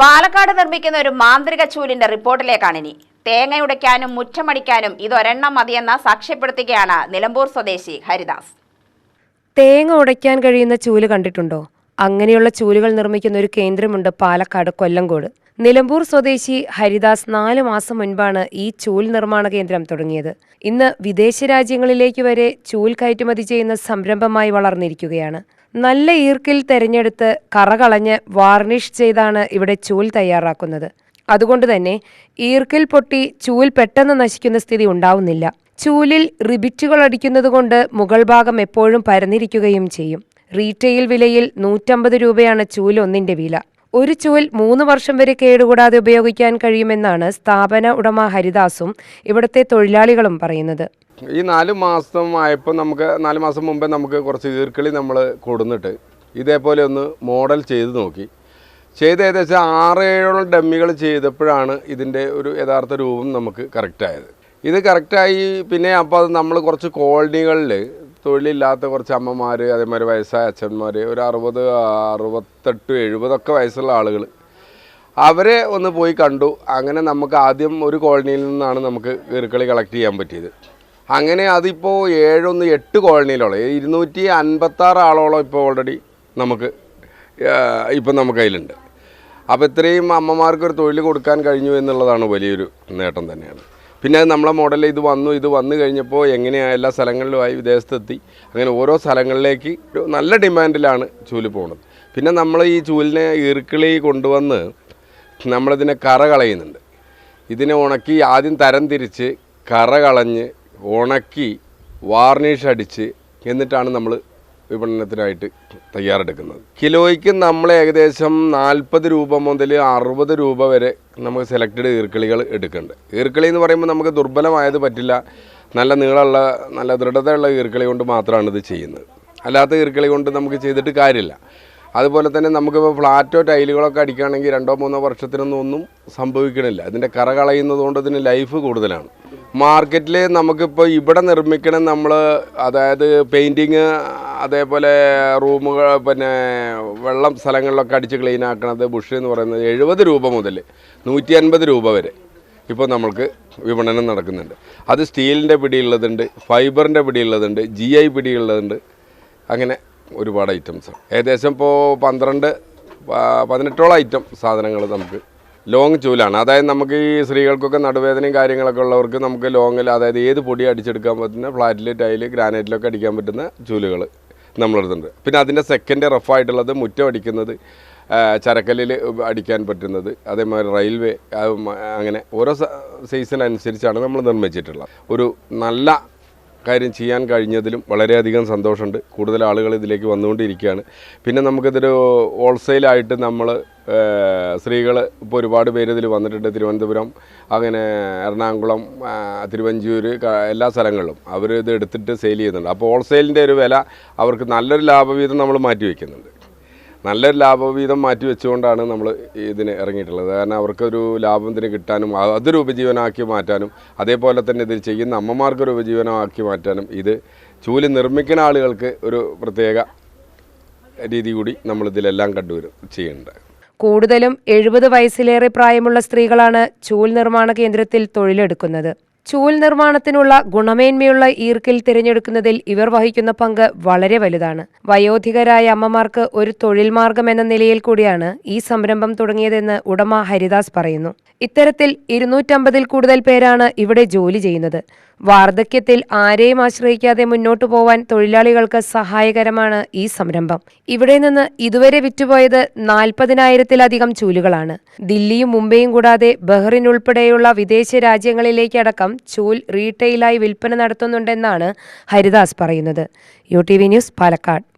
പാലക്കാട് നിർമ്മിക്കുന്ന ഒരു മാന്ത്രിക ചൂലിന്റെ റിപ്പോർട്ടിലേക്കാണ് ഇനി. തേങ്ങ ഉടയ്ക്കാനും മുറ്റമടിക്കാനും ഇതൊരെണ്ണം മതിയെന്ന സാക്ഷ്യപ്പെടുത്തുകയാണ് നിലമ്പൂർ സ്വദേശി ഹരിദാസ്. തേങ്ങ ഉടയ്ക്കാൻ കഴിയുന്ന ചൂൽ കണ്ടിട്ടുണ്ടോ? അങ്ങനെയുള്ള ചൂലുകൾ നിർമ്മിക്കുന്ന ഒരു കേന്ദ്രമുണ്ട് പാലക്കാട് കൊല്ലങ്കോട് നിലമ്പൂർ സ്വദേശി ഹരിദാസ് നാല് മാസം മുൻപാണ് ഈ ചൂൽ നിർമ്മാണ കേന്ദ്രം തുടങ്ങിയത്. ഇന്ന് വിദേശ രാജ്യങ്ങളിലേക്ക് വരെ ചൂൽ കയറ്റുമതി ചെയ്യുന്ന സംരംഭമായി വളർന്നിരിക്കുകയാണ്. നല്ല ഈർക്കിൽ തെരഞ്ഞെടുത്ത് കറകളഞ്ഞ് വാർണിഷ് ചെയ്താണ് ഇവിടെ ചൂൽ തയ്യാറാക്കുന്നത്. അതുകൊണ്ട് തന്നെ ഈർക്കിൽ പൊട്ടി ചൂൽ പെട്ടെന്ന് നശിക്കുന്ന സ്ഥിതി ഉണ്ടാവുന്നില്ല. ചൂലിൽ റിബിറ്റുകൾ അടിക്കുന്നത് കൊണ്ട് മുകൾ ഭാഗം എപ്പോഴും പരന്നിരിക്കുകയും ചെയ്യും. റീറ്റെയിൽ വിലയിൽ നൂറ്റമ്പത് രൂപയാണ് ചൂൽ ഒന്നിന്റെ വില. ഒരു ചൂൽ മൂന്ന് വർഷം വരെ കേടുകൂടാതെ ഉപയോഗിക്കാൻ കഴിയുമെന്നാണ് സ്ഥാപന ഉടമ ഹരിദാസും ഇവിടുത്തെ തൊഴിലാളികളും പറയുന്നത്. ഈ നാല് മാസം ആയപ്പോൾ നമുക്ക് നാല് മാസം മുമ്പേ നമുക്ക് കുറച്ച് ഈർക്കിളി നമ്മൾ കൊടുന്നിട്ട് ഇതേപോലെ ഒന്ന് മോഡൽ ചെയ്ത് നോക്കി. ചെയ്ത് ഏകദേശം ആറ് ഏഴോളം ഡമ്മികൾ ചെയ്തപ്പോഴാണ് ഇതിന്റെ ഒരു യഥാർത്ഥ രൂപം നമുക്ക് കറക്റ്റായത് ഇത് കറക്റ്റായി പിന്നെ അപ്പോൾ അത് നമ്മൾ കുറച്ച് കോളനികളിൽ തൊഴിലില്ലാത്ത കുറച്ച് അമ്മമാർ അതേമാതിരി വയസ്സായ അച്ഛന്മാർ ഒരു അറുപത് അറുപത്തെട്ട് എഴുപതൊക്കെ വയസ്സുള്ള ആളുകൾ അവരെ ഒന്ന് പോയി കണ്ടു. അങ്ങനെ നമുക്ക് ആദ്യം ഒരു കോളനിയിൽ നിന്നാണ് നമുക്ക് കീറുക്കളി കളക്ട് ചെയ്യാൻ പറ്റിയത്. അങ്ങനെ അതിപ്പോൾ ഏഴൊന്ന് എട്ട് കോളനിയിലോളം ഇരുന്നൂറ്റി അൻപത്താറ് ആളോളം ഇപ്പോൾ ഓൾറെഡി നമുക്ക് ഇപ്പം നമുക്ക് കയ്യിലുണ്ട്. അപ്പോൾ ഇത്രയും അമ്മമാർക്ക് ഒരു തൊഴിൽ കൊടുക്കാൻ കഴിഞ്ഞു എന്നുള്ളതാണ് വലിയൊരു നേട്ടം തന്നെയാണ്. പിന്നെ അത് നമ്മളെ മോഡലിൽ ഇത് വന്നു ഇത് വന്നു കഴിഞ്ഞപ്പോൾ എങ്ങനെയാണ് എല്ലാ സ്ഥലങ്ങളിലുമായി വിദേശത്തെത്തി. അങ്ങനെ ഓരോ സ്ഥലങ്ങളിലേക്ക് ഒരു നല്ല ഡിമാൻഡിലാണ് ചൂൽ പോകുന്നത് പിന്നെ നമ്മൾ ഈ ചൂലിനെ ഈർക്കിളി കൊണ്ടുവന്ന് നമ്മളിതിനെ കറ കളയുന്നുണ്ട്. ഇതിനെ ഉണക്കി ആദ്യം തരം തിരിച്ച് കറ കളഞ്ഞ് ഉണക്കി വാർണിഷ് അടിച്ച് എന്നിട്ടാണ് നമ്മൾ വിപണനത്തിനായിട്ട് തയ്യാറെടുക്കുന്നത്. കിലോയ്ക്ക് നമ്മൾ ഏകദേശം നാൽപ്പത് രൂപ മുതൽ അറുപത് രൂപ വരെ നമുക്ക് സെലക്റ്റഡ് ഈർക്കിളികൾ എടുക്കുന്നുണ്ട് ഈർക്കിളി എന്ന് പറയുമ്പോൾ നമുക്ക് ദുർബലമായത് പറ്റില്ല. നല്ല നീളമുള്ള നല്ല ദൃഢതയുള്ള ഈർക്കിളി കൊണ്ട് മാത്രമാണ് ഇത് ചെയ്യുന്നത്. അല്ലാത്ത ഈർക്കിളി കൊണ്ട് നമുക്ക് ചെയ്തിട്ട് കാര്യമില്ല. അതുപോലെ തന്നെ നമുക്കിപ്പോൾ ഫ്ലാറ്റോ ടൈലുകളൊക്കെ അടിക്കുകയാണെങ്കിൽ രണ്ടോ മൂന്നോ വർഷത്തിനൊന്നും ഒന്നും സംഭവിക്കണില്ല. ഇതിന്റെ കറ കളയുന്നത് കൊണ്ട് ഇതിന് ലൈഫ് കൂടുതലാണ്. മാർക്കറ്റിൽ നമുക്കിപ്പോൾ ഇവിടെ നിർമ്മിക്കണം നമ്മൾ അതായത് പെയിന്റിങ് അതേപോലെ റൂമുകൾ പിന്നെ വെള്ളം സ്ഥലങ്ങളിലൊക്കെ അടിച്ച് ക്ലീൻ ആക്കണത് ബുഷ് എന്ന് പറയുന്നത് എഴുപത് രൂപ മുതൽ നൂറ്റി അൻപത് രൂപ വരെ ഇപ്പോൾ നമ്മൾക്ക് വിപണനം നടക്കുന്നുണ്ട്. അത് സ്റ്റീലിന്റെ പിടിയുള്ളതുണ്ട് ഫൈബറിന്റെ പിടിയുള്ളതുണ്ട് ജി ഐ പിടിയുള്ളതുണ്ട് അങ്ങനെ ഒരുപാട് ഐറ്റംസ് ഏകദേശം ഇപ്പോൾ പന്ത്രണ്ട് പതിനെട്ടോളം ഐറ്റം സാധനങ്ങൾ നമുക്ക് ലോങ് ചൂലാണ്. അതായത് നമുക്ക് ഈ സ്ത്രീകൾക്കൊക്കെ നടുവേദനയും കാര്യങ്ങളൊക്കെ ഉള്ളവർക്ക് നമുക്ക് ലോങ്ങിൽ അതായത് ഏത് പൊടി അടിച്ചെടുക്കാൻ പറ്റുന്ന ഫ്ലാറ്റിൽ ടൈൽ ഗ്രാനൈറ്റിലൊക്കെ അടിക്കാൻ പറ്റുന്ന ചൂലുകൾ നമ്മളെടുത്തുണ്ട് പിന്നെ അതിന്റെ സെക്കൻഡ് റഫായിട്ടുള്ളത് മുറ്റം അടിക്കുന്നത് ചരക്കല്ലിൽ അടിക്കാൻ പറ്റുന്നത് അതേമാതിരി റെയിൽവേ അങ്ങനെ ഓരോ സീസൺ അനുസരിച്ചാണ് നമ്മൾ നിർമ്മിച്ചിട്ടുള്ളത്. ഒരു നല്ല കാര്യം ചെയ്യാൻ കഴിഞ്ഞതിലും വളരെയധികം സന്തോഷമുണ്ട്. കൂടുതൽ ആളുകൾ ഇതിലേക്ക് വന്നുകൊണ്ടിരിക്കുകയാണ്. പിന്നെ നമുക്കിതൊരു ഹോൾസെയിലായിട്ട് നമ്മൾ സ്ത്രീകൾ ഇപ്പോൾ ഒരുപാട് പേര് ഇതിൽ വന്നിട്ടുണ്ട്. തിരുവനന്തപുരം അങ്ങനെ എറണാകുളം തിരുവഞ്ചൂർ എല്ലാ സ്ഥലങ്ങളിലും അവർ ഇത് എടുത്തിട്ട് സെയിൽ ചെയ്യുന്നുണ്ട്. അപ്പോൾ ഹോൾസെയിലിന്റെ ഒരു വില അവർക്ക് നല്ലൊരു ലാഭവീതം നമ്മൾ മാറ്റി വയ്ക്കുന്നുണ്ട്. നല്ലൊരു ലാഭവീതം മാറ്റി വെച്ചുകൊണ്ടാണ് നമ്മൾ ഇതിന് ഇറങ്ങിയിട്ടുള്ളത്. കാരണം അവർക്കൊരു ലാഭം ഇതിന് കിട്ടാനും അതൊരു ഉപജീവനമാക്കി മാറ്റാനും അതേപോലെ തന്നെ ഇത് ചെയ്യുന്ന അമ്മമാർക്കൊരു ഉപജീവനമാക്കി മാറ്റാനും ഇത് ചൂൽ നിർമ്മിക്കുന്ന ആളുകൾക്ക് ഒരു പ്രത്യേക രീതി കൂടി നമ്മൾ ഇതിലെല്ലാം കണ്ടുവരും ചെയ്യേണ്ടത് കൂടുതലും എഴുപത് വയസ്സിലേറെ പ്രായമുള്ള സ്ത്രീകളാണ് ചൂൽ നിർമ്മാണ കേന്ദ്രത്തിൽ തൊഴിലെടുക്കുന്നത്. ചൂൽ നിർമ്മാണത്തിനുള്ള ഗുണമേന്മയുള്ള ഈർക്കിൽ തിരഞ്ഞെടുക്കുന്നതിൽ ഇവർ വഹിക്കുന്ന പങ്ക് വളരെ വലുതാണ്. വയോധികരായ അമ്മമാർക്ക് ഒരു തൊഴിൽ മാർഗം എന്ന നിലയിൽ കൂടിയാണ് ഈ സംരംഭം തുടങ്ങിയതെന്ന് ഉടമ ഹരിദാസ് പറയുന്നു. ഇത്തരത്തിൽ ഇരുന്നൂറ്റമ്പതിൽ കൂടുതൽ പേരാണ് ഇവിടെ ജോലി ചെയ്യുന്നത്. വാർദ്ധക്യത്തിൽ ആരെയും ആശ്രയിക്കാതെ മുന്നോട്ടു പോവാൻ തൊഴിലാളികൾക്ക് സഹായകരമാണ് ഈ സംരംഭം. ഇവിടെ നിന്ന് ഇതുവരെ വിറ്റുപോയത് നാൽപ്പതിനായിരത്തിലധികം ചൂലുകളാണ്. ദില്ലിയും മുംബൈയും കൂടാതെ ബഹ്റിൻ ഉൾപ്പെടെയുള്ള വിദേശ രാജ്യങ്ങളിലേക്കടക്കം ചൂൽ റീറ്റെയിലായി വിൽപ്പന നടത്തുന്നുണ്ടെന്നാണ് ഹരിദാസ് പറയുന്നത്. U T V news Palakkad.